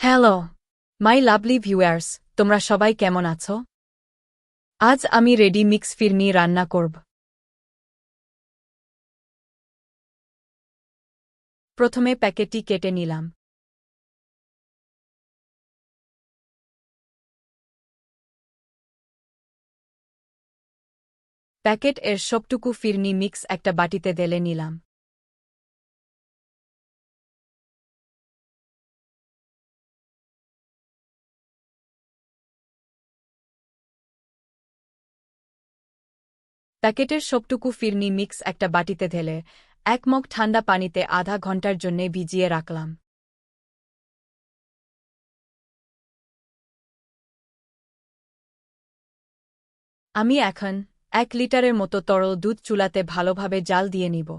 Hello my lovely viewers তোমরা সবাই কেমন আছো? আজ আমি রেডি মিক্স ফিরনি রান্না করব। প্রথমে প্যাকেটটি কেটে নিলাম। প্যাকেট এর সবটুকু ফিরনি মিক্স একটা বাটিতে দেলে নিলাম। প্যাকেটের সবটুকু ফিরনি মিক্স একটা বাটিতে ঢেলে এক মগ ঠান্ডা পানিতে আধা ঘণ্টার জন্যে ভিজিয়ে রাখলাম। আমি এখন এক লিটারের মতো তরল দুধ চুলাতে ভালোভাবে জাল দিয়ে নিব।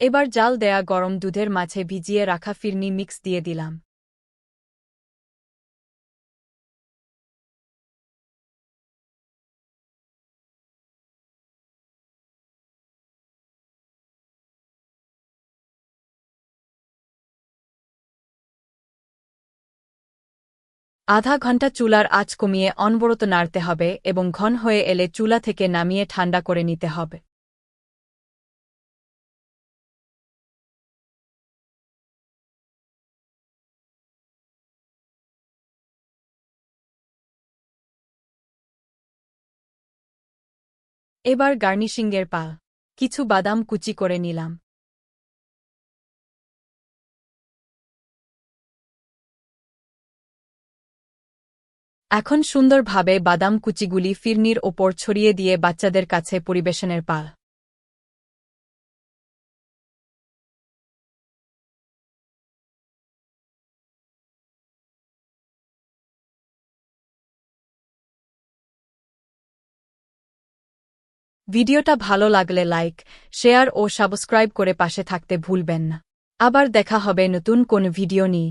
এবার জাল দেয়া গরম দুধের মাঝে ভিজিয়ে রাখা ফিরনি মিক্স দিয়ে দিলাম। আধা ঘণ্টা চুলার আঁচ কমিয়ে অনবরত নাড়তে হবে এবং ঘন হয়ে এলে চুলা থেকে নামিয়ে ঠান্ডা করে নিতে হবে। এবার গার্নিশিংয়ের পা, কিছু বাদাম কুচি করে নিলাম। এখন সুন্দরভাবে বাদাম কুচিগুলি ফিরনির ওপর ছড়িয়ে দিয়ে বাচ্চাদের কাছে পরিবেশনের পা। ভিডিওটা ভালো লাগলে লাইক, শেয়ার ও সাবস্ক্রাইব করে পাশে থাকতে ভুলবেন না। আবার দেখা হবে নতুন কোন ভিডিও নিয়ে।